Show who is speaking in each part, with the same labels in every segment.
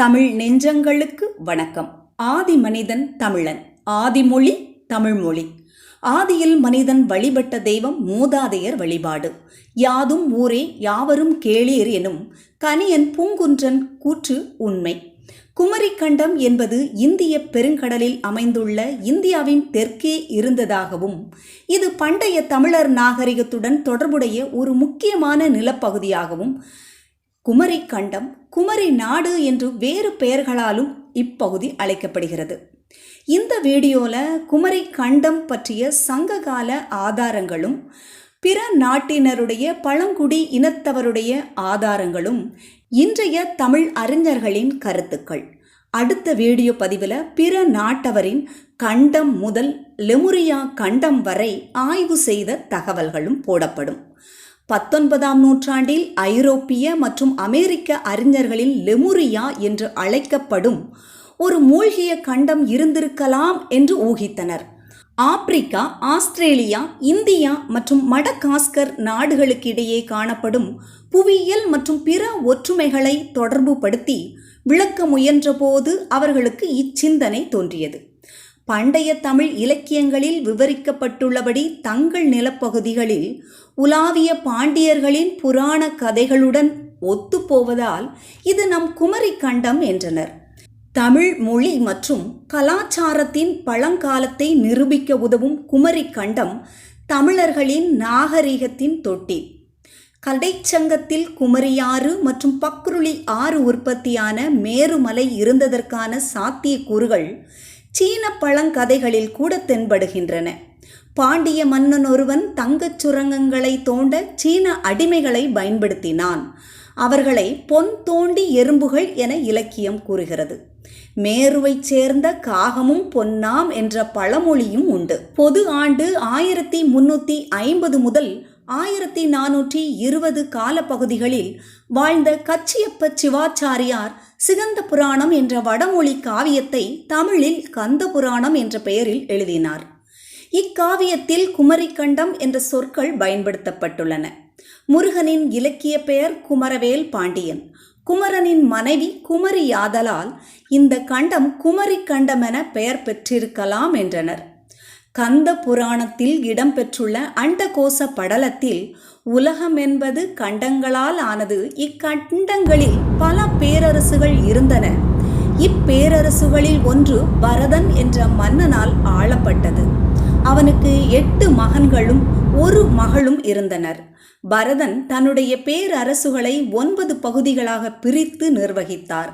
Speaker 1: தமிழ் நெஞ்சங்களுக்கு வணக்கம். ஆதி மனிதன் தமிழன். ஆதிமொழி தமிழ்மொழி ஆதியில் மனிதன் வழிபட்ட தெய்வம் மூதாதையர் வழிபாடு. யாதும் ஊரே யாவரும் கேளீர் எனும் கனியன் பூங்குன்றன் கூற்று உண்மை. குமரிக்கண்டம் என்பது இந்திய பெருங்கடலில் அமைந்துள்ள இந்தியாவின் தெற்கே இருந்ததாகவும் இது பண்டைய தமிழர் நாகரிகத்துடன் தொடர்புடைய ஒரு முக்கியமான நிலப்பகுதியாகவும் குமரி கண்டம் குமரி நாடு என்று வேறு பெயர்களாலும் இப்பகுதி அழைக்கப்படுகிறது. இந்த வீடியோவில் குமரி கண்டம் பற்றிய சங்ககால ஆதாரங்களும் பிற நாட்டினருடைய பழங்குடி இனத்தவருடைய ஆதாரங்களும் இன்றைய தமிழ் அறிஞர்களின் கருத்துக்கள். அடுத்த வீடியோ பதிவில் பிற நாட்டவரின் கண்டம் முதல் லெமுரியா கண்டம் வரை ஆய்வு செய்த தகவல்களும் போடப்படும். பத்தொன்பதாம் நூற்றாண்டில் ஐரோப்பிய மற்றும் அமெரிக்க அறிஞர்களின் லெமுரியா என்று அழைக்கப்படும் ஒரு மூழ்கிய கண்டம் இருந்திருக்கலாம் என்று ஊகித்தனர். ஆப்பிரிக்கா ஆஸ்திரேலியா இந்தியா மற்றும் மடகாஸ்கர் நாடுகளுக்கிடையே காணப்படும் புவியியல் மற்றும் பிற ஒற்றுமைகளை தொடர்புபடுத்தி விளக்க முயன்றபோது அவர்களுக்கு இச்சிந்தனை தோன்றியது. பண்டைய தமிழ் இலக்கியங்களில் விவரிக்கப்பட்டுள்ளபடி தங்கள் நிலப்பகுதிகளில் உலாவிய பாண்டியர்களின் புராண கதைகளுடன் ஒத்துப்போவதால் இது நம் குமரி கண்டம் என்றனர். தமிழ் மொழி மற்றும் கலாச்சாரத்தின் பழங்காலத்தை நிரூபிக்க உதவும் குமரி கண்டம் தமிழர்களின் நாகரிகத்தின் தொட்டி. கடைச்சங்கத்தில் குமரியாறு மற்றும் பக்ருளி ஆறு உற்பத்தியான மேருமலை இருந்ததற்கான சாத்தியக்கூறுகள் சீன பழங்கதைகளில் கூட தென்படுகின்றன. பாண்டிய மன்னன் ஒருவன் தங்கச் சுரங்கங்களை தோண்ட சீன அடிமைகளை பயன்படுத்தினான். அவர்களை பொன் தோண்டி எறும்புகள் என இலக்கியம் கூறுகிறது. மேருவைச் சேர்ந்த காகமும் பொன்னாம் என்ற பழமொழியும் உண்டு. பொது ஆண்டு ஆயிரத்தி முன்னூற்றி ஐம்பது முதல் ஆயிரத்தி நானூற்றி இருபது காலப்பகுதிகளில் வாழ்ந்த கச்சியப்ப சிவாச்சாரியார் சிகந்த புராணம் என்ற வடமொழி காவியத்தை தமிழில் கந்த புராணம் என்ற பெயரில் எழுதினார். இக்காவியத்தில் குமரிக்கண்டம் என்ற சொற்கள் பயன்படுத்தப்பட்டுள்ளன. முருகனின் இலக்கிய பெயர் குமரவேல் பாண்டியன். குமரனின் மனைவி குமரி யாதலால் இந்த கண்டம் குமரி கண்டம் என பெயர் பெற்றிருக்கலாம் என்றனர். கந்த புராணத்தில் இடம்பெற்றுள்ள அண்டகோச படலத்தில் உலகம் என்பது கண்டங்களால் ஆனது இக்கண்டங்களில் பல பேரரசுகள் இருந்தன. இப்பேரரசுகளில் ஒன்று பரதன் என்ற மன்னனால் ஆளப்பட்டது. அவனுக்கு எட்டு மகன்களும் ஒரு மகளும் இருந்தனர். பரதன் தன்னுடைய பேரரசுகளை ஒன்பது பகுதிகளாக பிரித்து நிர்வகித்தார்.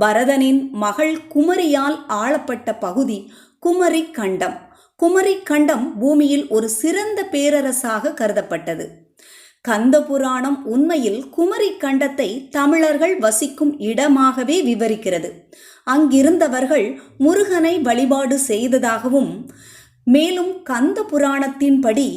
Speaker 1: பரதனின் மகள் குமரியால் ஆளப்பட்ட பகுதி குமரி கண்டம் குமரி கண்டம் பூமியில் ஒரு சிறந்த பேரரசாக கருதப்பட்டது. கந்த புராணம் உண்மையில் குமரி கண்டத்தை தமிழர்கள் வசிக்கும் இடமாகவே விவரிக்கிறது. அங்கிருந்தவர்கள் முருகனை வழிபாடு செய்ததாகவும் மேலும் கந்த புராணத்தின்படி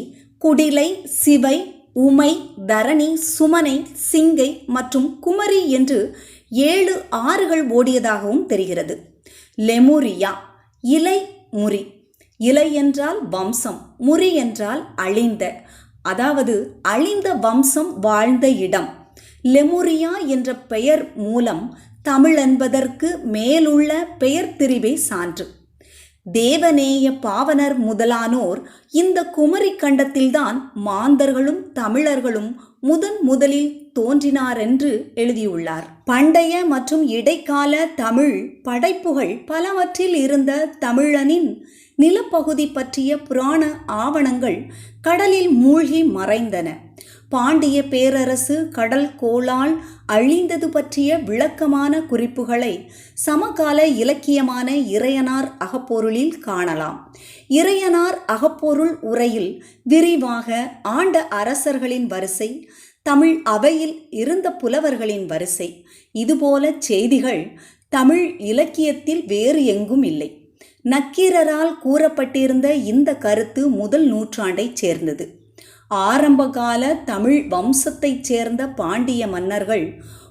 Speaker 1: குடிலை சிவை உமை தரணி சுமனை சிங்கை மற்றும் குமரி என்று ஏழு ஆறுகள் ஓடியதாகவும் தெரிகிறது. லெமுரியா இலை முறி. இலை என்றால் வம்சம் முறி என்றால் அழிந்த. அதாவது அழிந்த வம்சம் வாழ்ந்த இடம். லெமுரியா என்ற பெயர் மூலம் தமிழ் என்பதற்கு மேலுள்ள பெயர் திரிவே சான்று. தேவநேய பாவனர் முதலானோர் இந்த குமரி கண்டத்தில்தான் மாந்தர்களும் தமிழர்களும் முதன் முதலில் தோன்றினார் என்று எழுதியுள்ளார். பண்டைய மற்றும் இடைக்கால தமிழ் படைப்புகள் பலவற்றில் இருந்த தமிழனின் நிலப்பகுதி பற்றிய புராண ஆவணங்கள் கடலில் மூழ்கி மறைந்தன. பாண்டிய பேரரசு கடல் கோளால் அழிந்தது பற்றிய விளக்கமான குறிப்புகளை சமகால இலக்கியமான இறையனார் அகப்பொருளில் காணலாம். இறையனார் அகப்பொருள் உரையில் விரிவாக ஆண்ட அரசர்களின் வரிசை தமிழ் அவையில் இருந்த புலவர்களின் வரிசை இதுபோல செய்திகள் தமிழ் இலக்கியத்தில் வேறு எங்கும் இல்லை. நக்கீரரால் கூறப்பட்டிருந்த இந்த கருத்து முதல் நூற்றாண்டைச் சேர்ந்தது. ஆரம்பகால தமிழ் வம்சத்தைச் சேர்ந்த பாண்டிய மன்னர்கள்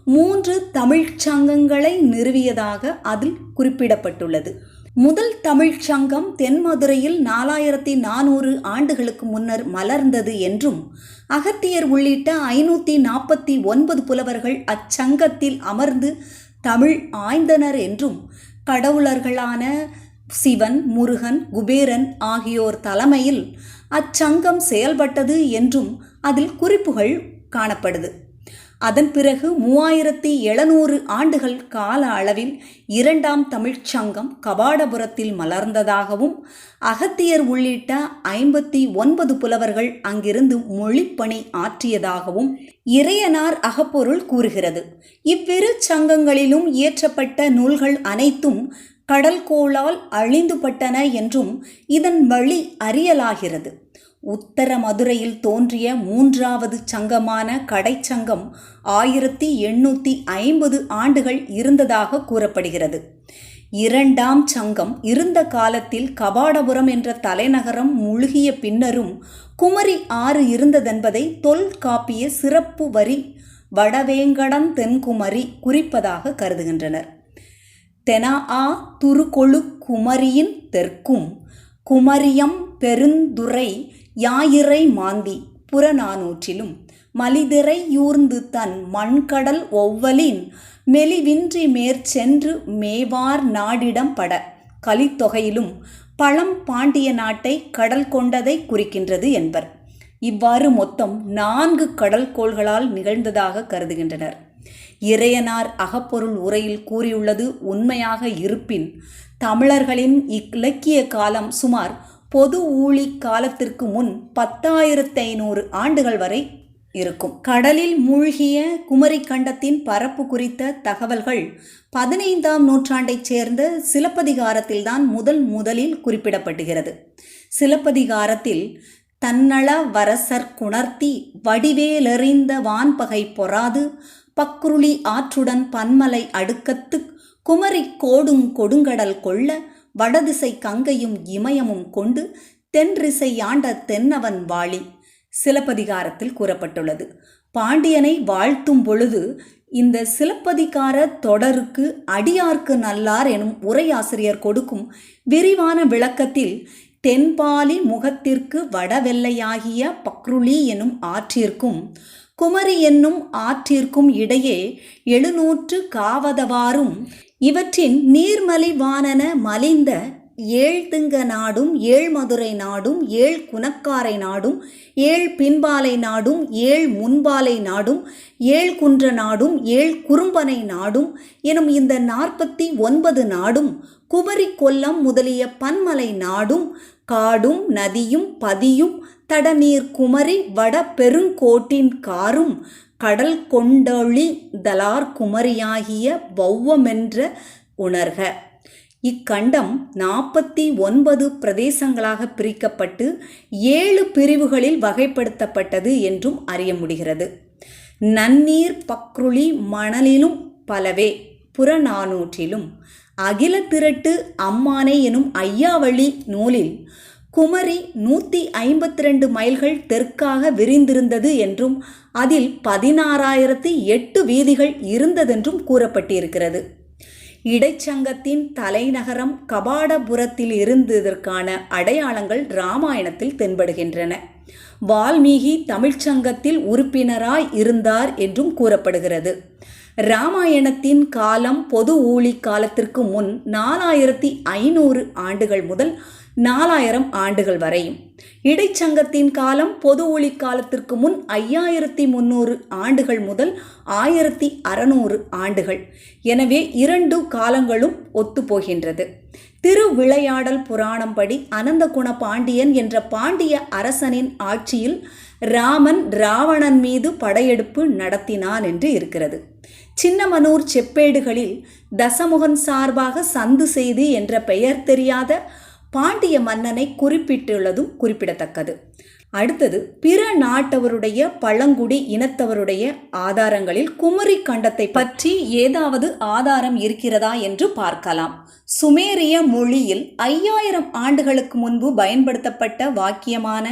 Speaker 1: மூன்று தமிழ்ச் சங்கங்களை நிறுவியதாக அதில் குறிப்பிடப்பட்டுள்ளது. முதல் தமிழ்ச் சங்கம் தென்மதுரையில் நாலாயிரத்தி நானூறு ஆண்டுகளுக்கு முன்னர் மலர்ந்தது என்றும் அகத்தியர் உள்ளிட்ட ஐநூற்றி நாற்பத்தி ஒன்பது புலவர்கள் அச்சங்கத்தில் அமர்ந்து தமிழ் ஆய்ந்தனர் என்றும் கடவுளர்களான சிவன் முருகன் குபேரன் ஆகியோர் தலைமையில் அச்சங்கம் செயல்பட்டது என்றும் அதில் குறிப்புகள் காணப்படுது. அதன் பிறகு மூவாயிரத்தி எழுநூறு ஆண்டுகள் கால அளவில் இரண்டாம் தமிழ்ச் சங்கம் கபாடபுரத்தில் மலர்ந்ததாகவும் அகத்தியர் உள்ளிட்ட ஐம்பத்தி ஒன்பது புலவர்கள் அங்கிருந்து மொழிப்பணி ஆற்றியதாகவும் இறையனார் அகப்பொருள் கூறுகிறது. இவ்விரு சங்கங்களிலும் இயற்றப்பட்ட நூல்கள் அனைத்தும் கடல்கோளால் அழிந்துபட்டன என்றும் இதன் வழி அறியலாகிறது. உத்தர மதுரையில் தோன்றிய மூன்றாவது சங்கமான கடைச்சங்கம் ஆயிரத்தி எண்ணூற்றி ஐம்பது ஆண்டுகள் இருந்ததாக கூறப்படுகிறது. இரண்டாம் சங்கம் இருந்த காலத்தில் கபாடபுரம் என்ற தலைநகரம் முழுகிய பின்னரும் குமரி ஆறு இருந்ததென்பதை தொல்காப்பிய சிறப்பு வரி வடவேங்கடம் தென்குமரி குறிப்பதாக கருதுகின்றனர். தெனா ஆ துருகொழு குமரியின் தெற்கும். குமரியம் பெருந்துறை யாயிறை மாந்தி புறநானூற்றிலும். மலிதிரை யூர்ந்து தன் மண்கடல் ஒவ்வலின் மெலிவின்றி மேற்சென்று மேவார் நாடிடம் பட கலித்தொகையிலும். பழம் பாண்டிய நாட்டை கடல் கொண்டதை குறிக்கின்றது என்பர். இவ்வாறு மொத்தம் நான்கு கடல்கோள்களால் நிகழ்ந்ததாக கருதுகின்றனர். இறையனார் அகப்பொருள் உரையில் கூறியுள்ளது உண்மையாக இருப்பின் தமிழர்களின் இலக்கிய காலம் சுமார் பொது ஊழி காலத்திற்கு முன் பத்தாயிரத்து ஐநூறு ஆண்டுகள் வரை இருக்கும். கடலில் மூழ்கிய குமரி கண்டத்தின் பரப்பு குறித்த தகவல்கள் பதினைந்தாம் நூற்றாண்டைச் சேர்ந்த சிலப்பதிகாரத்தில்தான் முதல் முதலில் குறிப்பிடப்படுகிறது. சிலப்பதிகாரத்தில் தன்னள வரசர் குணர்த்தி வடிவேலெறிந்த வான்பகை பொறாது பக்ருளி ஆற்றுடன் பன்மலை அடுக்கத்து குமரி கோடும் கொடுங்கடல் கொள்ள வடதிசை கங்கையும் இமயமும் கொண்டு தென்றிசை ஆண்ட தென்னவன் வாளி. சிலப்பதிகாரத்தில் கூறப்பட்டுள்ளது. பாண்டியனை வாழ்த்தும் பொழுது இந்த சிலப்பதிகார தொடருக்கு அடியார்க்கு நல்லார் எனும் உரையாசிரியர் கொடுக்கும் விரிவான விளக்கத்தில் தென்பாலி முகத்திற்கு வடவெல்லையாகிய பக்ருளி எனும் ஆற்றிற்கும் குமரி என்னும் ஆற்றிற்கும் இடையே எழுநூற்று காவதவாறும் இவற்றின் நீர்மலிவானன மலிந்த ஏழ்திங்க நாடும் ஏழ்மதுரை நாடும் ஏழ் குணக்காரை நாடும் ஏழ் பின்பாலை நாடும் ஏழ் முன்பாலை நாடும் ஏழ் குன்ற நாடும் ஏழ் குறும்பனை நாடும் எனும் இந்த நாற்பத்தி ஒன்பது நாடும் குமரி கொல்லம் முதலிய பன்மலை நாடும் காடும் நதியும் பதியும் தடநீர் குமரி வட பெருங்கோட்டின் காரும் கடல் கொண்டொழி தலார் குமரியாகிய வௌவமென்ற உணர்க. இக்கண்டம் நாற்பத்தி ஒன்பது பிரதேசங்களாக பிரிக்கப்பட்டு ஏழு பிரிவுகளில் வகைப்படுத்தப்பட்டது என்றும் அறிய முடிகிறது. நன்னீர் பக்ருளி மணலிலும் பலவே புறநானூற்றிலும் அகில திரட்டு அம்மானை எனும் ஐயாவழி நூலில் குமரி நூற்றி ஐம்பத்தி ரெண்டு மைல்கள் தெற்காக விரிந்திருந்தது என்றும் அதில் பதினாறாயிரத்தி எட்டு வீதிகள் இருந்ததென்றும் கூறப்பட்டிருக்கிறது. இடைச்சங்கத்தின் தலைநகரம் கபாடபுரத்தில் இருந்ததற்கான அடையாளங்கள் இராமாயணத்தில் தென்படுகின்றன. வால்மீகி தமிழ்ச்சங்கத்தில் உறுப்பினராய் இருந்தார் என்றும் கூறப்படுகிறது. இராமாயணத்தின் காலம் பொது ஊழி காலத்திற்கு முன் நாலாயிரத்தி ஐநூறு ஆண்டுகள் முதல் நாலாயிரம் ஆண்டுகள் வரையும் இடைச்சங்கத்தின் காலம் பொது ஒளி காலத்திற்கு முன் ஐயாயிரத்தி முன்னூறு ஆண்டுகள் முதல் ஆயிரத்தி அறநூறு ஆண்டுகள். எனவே இரண்டு காலங்களும் ஒத்துப்போகின்றது. திருவிளையாடல் புராணம் படி அனந்தகுண பாண்டியன் என்ற பாண்டிய அரசனின் ஆட்சியில் ராமன் ராவணன் மீது படையெடுப்பு நடத்தினான் என்று இருக்கிறது. சின்னமனூர் செப்பேடுகளில் தசமுகன் சார்பாக சந்து செய்தி என்ற பெயர் தெரியாத பாண்டிய மன்னனை குறிப்பிட்டுள்ளதும் குறிப்பிடத்தக்கது. அடுத்தது பிற நாட்டவருடைய பழங்குடி இனத்தவருடைய ஆதாரங்களில் குமரி கண்டத்தை பற்றி ஏதாவது ஆதாரம் இருக்கிறதா என்று பார்க்கலாம். சுமேரிய மொழியில் ஐயாயிரம் ஆண்டுகளுக்கு முன்பு பயன்படுத்தப்பட்ட வாக்கியமான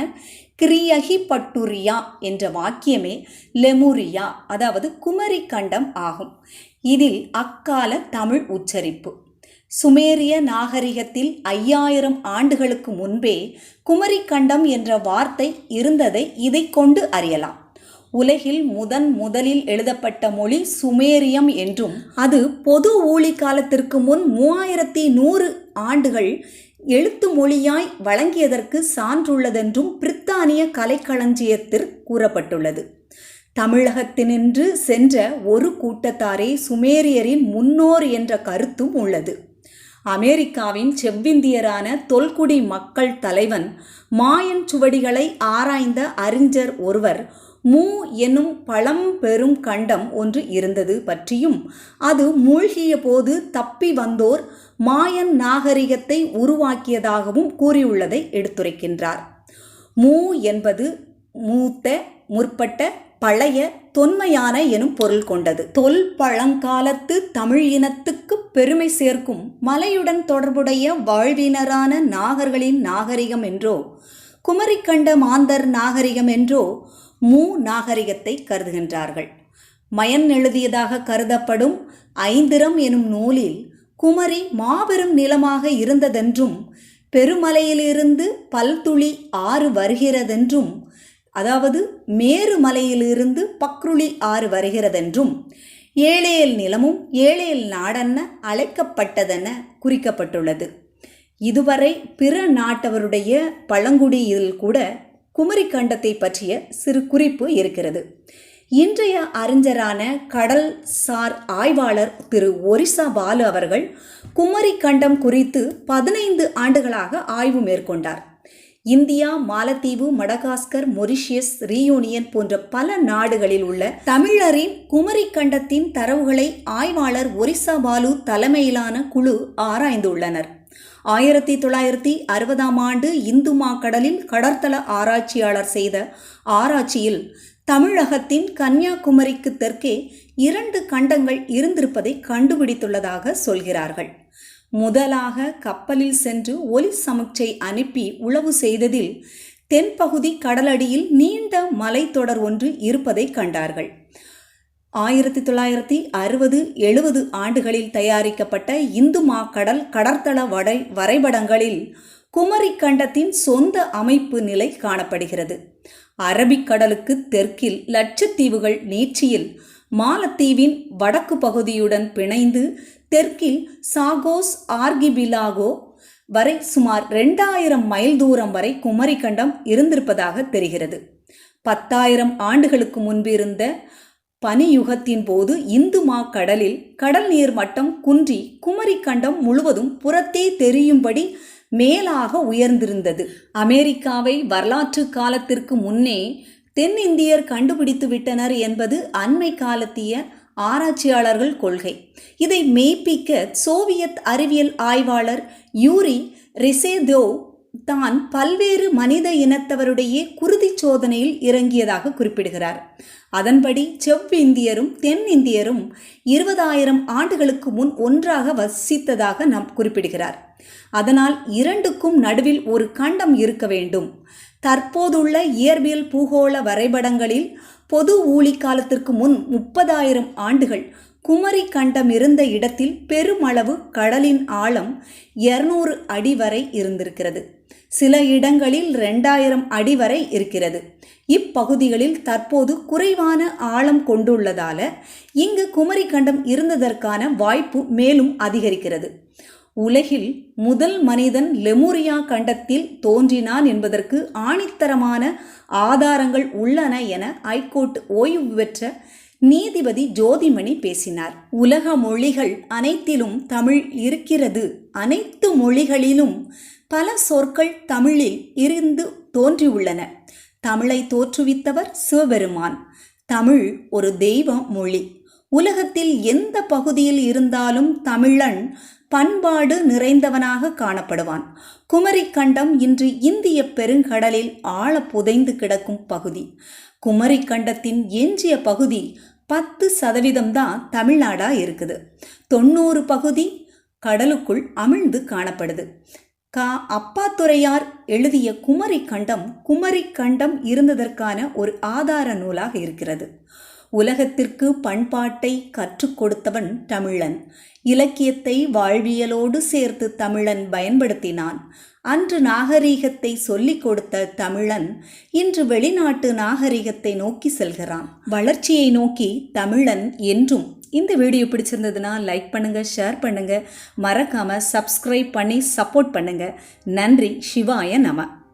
Speaker 1: கிரியகி பட்டுரியா என்ற வாக்கியமே லெமுரியா அதாவது குமரி கண்டம் ஆகும். இதில் அக்கால தமிழ் உச்சரிப்பு. சுமேரிய நாகரிகத்தில் ஐயாயிரம் ஆண்டுகளுக்கு முன்பே குமரி கண்டம் என்ற வார்த்தை இருந்ததை இதை கொண்டு அறியலாம். உலகில் முதன் முதலில் எழுதப்பட்ட மொழி சுமேரியம் என்றும் அது பொது ஊழி காலத்திற்கு முன் மூவாயிரத்தி நூறு ஆண்டுகள் எழுத்து மொழியாய் வழங்கியதற்கு சான்றுள்ளதென்றும் பிரித்தானிய கலைக்களஞ்சியத்தில் கூறப்பட்டுள்ளது. தமிழகத்தினின்று சென்ற ஒரு கூட்டத்தாரே சுமேரியரின் முன்னோர் என்ற கருத்தும் உள்ளது. அமெரிக்காவின் செவ்விந்தியரான தொல்குடி மக்கள் தலைவன் மாயன் சுவடிகளை ஆராய்ந்த அறிஞர் ஒருவர் மூ எனும் பழம்பெரும் கண்டம் ஒன்று இருந்தது பற்றியும் அது மூழ்கிய போது தப்பி வந்தோர் மாயன் நாகரிகத்தை உருவாக்கியதாகவும் கூறியுள்ளதை எடுத்துரைக்கின்றார். மூ என்பது மூத்த முற்பட்ட பழைய தொன்மையான எனும் பொருள் கொண்டது. தொல் பழங்காலத்து தமிழ் இனத்துக்கு பெருமை சேர்க்கும் மலையுடன் தொடர்புடைய வாழ்வினரான நாகர்களின் நாகரிகம் என்றோ குமரிக்கண்ட மாந்தர் நாகரிகம் என்றோ மூ. நாகரிகத்தை கருதுகின்றார்கள். மயன் எழுதியதாக கருதப்படும் ஐந்திரம் எனும் நூலில் குமரி மாபெரும் நிலமாக இருந்ததென்றும் பெருமலையிலிருந்து பல்துளி ஆறு வருகிறதென்றும் அதாவது மேருமலையிலிருந்து பக்ருளி ஆறு வருகிறதென்றும் ஏழேல் நிலமும் ஏழேல் நாடென அழைக்கப்பட்டதென குறிக்கப்பட்டுள்ளது. இதுவரை பிற நாட்டவருடைய பழங்குடியில் கூட குமரி கண்டத்தை பற்றிய சிறு குறிப்பு இருக்கிறது. இன்றைய அறிஞரான கடல் சார் ஆய்வாளர் திரு ஒரிசா பாலு அவர்கள் குமரி கண்டம் குறித்து பதினைந்து ஆண்டுகளாக ஆய்வு மேற்கொண்டார். இந்தியா மாலத்தீவு மடகாஸ்கர் மொரிஷியஸ் ரீயூனியன் போன்ற பல நாடுகளில் உள்ள தமிழரின் குமரி கண்டத்தின் தரவுகளை ஆய்வாளர் ஒரிசா பாலு தலைமையிலான குழு ஆராய்ந்துள்ளனர். ஆயிரத்தி தொள்ளாயிரத்தி அறுபதாம் ஆண்டு இந்து மாக்கடலில் கடற்தள ஆராய்ச்சியாளர் செய்த ஆராய்ச்சியில் தமிழகத்தின் கன்னியாகுமரிக்கு தெற்கே இரண்டு கண்டங்கள் இருந்திருப்பதை கண்டுபிடித்துள்ளதாக சொல்கிறார்கள். முதலாக கப்பலில் சென்று ஒலி சமிக்சை அனுப்பி உளவு செய்ததில் தென்பகுதி கடலடியில் நீண்ட மலைத்தொடர் ஒன்று இருப்பதை கண்டார்கள். ஆயிரத்தி தொள்ளாயிரத்தி அறுபது எழுபது ஆண்டுகளில் தயாரிக்கப்பட்ட இந்து மாக்கடல் கடற்தள வடை வரைபடங்களில் குமரி கண்டத்தின் சொந்த அமைப்பு நிலை காணப்படுகிறது. அரபிக்கடலுக்கு தெற்கில் லட்சத்தீவுகள் நீட்சியில் மாலத்தீவின் வடக்கு பகுதியுடன் பிணைந்து தெற்கில் சாகோஸ் ஆர்கிபிலாகோ வரை சுமார் ரெண்டாயிரம் மைல் தூரம் வரை குமரிக்கண்டம் இருந்திருப்பதாக தெரிகிறது. பத்தாயிரம் ஆண்டுகளுக்கு முன்பு இருந்த பனியுகத்தின் போது இந்து கடலில் கடல் நீர் மட்டம் குன்றி குமரிக்கண்டம் முழுவதும் புறத்தே தெரியும்படி மேலாக உயர்ந்திருந்தது. அமெரிக்காவை வரலாற்று காலத்திற்கு முன்னே தென்னிந்தியர் கண்டுபிடித்து விட்டனர் என்பது அண்மை காலத்திய ஆராய்ச்சியாளர்கள் கொள்கை. இதை மெய்ப்பிக்க சோவியத் அறிவியல் ஆய்வாளர் யூரி ரிசேதோவ் தான் பல்வேறு மனித இனத்தவருடைய குருதி சோதனையில் இறங்கியதாக குறிப்பிடுகிறார். அதன்படி செவ்விந்தியரும் தென்னிந்தியரும் இருபதாயிரம் ஆண்டுகளுக்கு முன் ஒன்றாக வசித்ததாக நாம் குறிப்பிடுகிறார். அதனால் இரண்டுக்கும் நடுவில் ஒரு கண்டம் இருக்க வேண்டும். தற்போதுள்ள இயற்பியல் பூகோள வரைபடங்களில் பொது ஊழி காலத்திற்கு முன் முப்பதாயிரம் ஆண்டுகள் குமரி கண்டம் இருந்த இடத்தில் பெருமளவு கடலின் ஆழம் இருநூறு அடி வரை இருந்திருக்கிறது. சில இடங்களில் ரெண்டாயிரம் அடி வரை இருக்கிறது. இப்பகுதிகளில் தற்போது குறைவான ஆழம் கொண்டுள்ளதால இங்கு குமரி கண்டம் இருந்ததற்கான வாய்ப்பு மேலும் அதிகரிக்கிறது. உலகில் முதல் மனிதன் லெமுரியா கண்டத்தில் தோன்றினான் என்பதற்கு ஆணித்தரமான ஆதாரங்கள் உள்ளன என ஐகோர்ட் ஓய்வு பெற்ற நீதிபதி ஜோதிமணி பேசினார். உலக மொழிகள் அனைத்திலும் தமிழ் இருக்கிறது. அனைத்து மொழிகளிலும் பல சொற்கள் தமிழில் இருந்து தோன்றியுள்ளன. தமிழை தோற்றுவித்தவர் சிவபெருமான். தமிழ் ஒரு தெய்வ மொழி. உலகத்தில் எந்த பகுதியில் இருந்தாலும் தமிழன் பண்பாடு நிறைந்தவனாக காணப்படுவான். குமரிக்கண்டம் இன்று இந்திய பெருங்கடலில் ஆழ புதைந்து கிடக்கும் பகுதி. குமரிக்கண்டத்தின் எஞ்சிய பகுதி பத்து சதவீதம் தான் தமிழ்நாடா இருக்குது. தொண்ணூறு பகுதி கடலுக்குள் அமிழ்ந்து காணப்படுது. கா. அப்பாத்துறையார் எழுதிய குமரி கண்டம் குமரி கண்டம் இருந்ததற்கான ஒரு ஆதார நூலாக இருக்கிறது. உலகத்திற்கு பண்பாட்டை கற்றுக் கொடுத்தவன் தமிழன். இலக்கியத்தை வாழ்வியலோடு சேர்த்து தமிழன் பயன்படுத்தினான். அன்று நாகரீகத்தை சொல்லிக் கொடுத்த தமிழன் இன்று வெளிநாட்டு நாகரீகத்தை நோக்கி செல்கிறான். வளர்ச்சியை நோக்கி தமிழன் என்றும். இந்த வீடியோ பிடிச்சிருந்ததுன்னா லைக் பண்ணுங்க ஷேர் பண்ணுங்க. மறக்காம சப்ஸ்கிரைப் பண்ணி சப்போர்ட் பண்ணுங்க. நன்றி சிவாய நம.